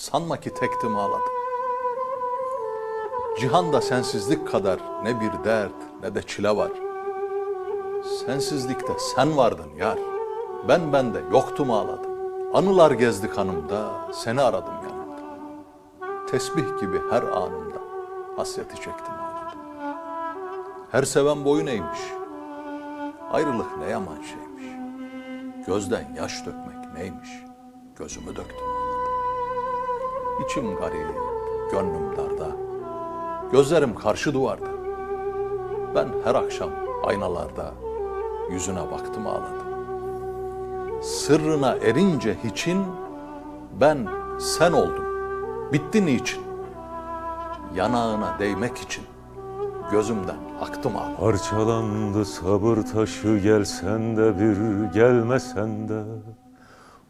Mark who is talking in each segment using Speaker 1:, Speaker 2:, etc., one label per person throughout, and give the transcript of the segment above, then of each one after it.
Speaker 1: Sanma ki tektim ağladım. Cihanda sensizlik kadar ne bir dert ne de çile var. Sensizlikte sen vardın yar. Ben bende yoktum ağladım. Anılar gezdi kanımda, seni aradım yanımda. Tesbih gibi her anımda hasreti çektim ağladım. Her seven boyun eğmiş. Ayrılık ne yaman şeymiş. Gözden yaş dökmek neymiş. Gözümü döktüm. İçim garip, gönlüm darda. Gözlerim karşı duvarda. Ben her akşam aynalarda yüzüne baktım ağladım. Sırrına erince hiçin ben sen oldum. Bitti niçin? Yanağına değmek için gözümden aktım ağladım.
Speaker 2: Parçalandı sabır taşı gelsen de bir gelmesen de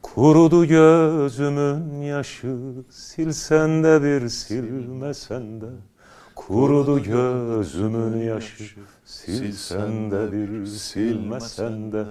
Speaker 2: Kurudu gözümün yaşı silsen de bir silmesen de. Kurudu gözümün yaşı silsen de bir silmesen de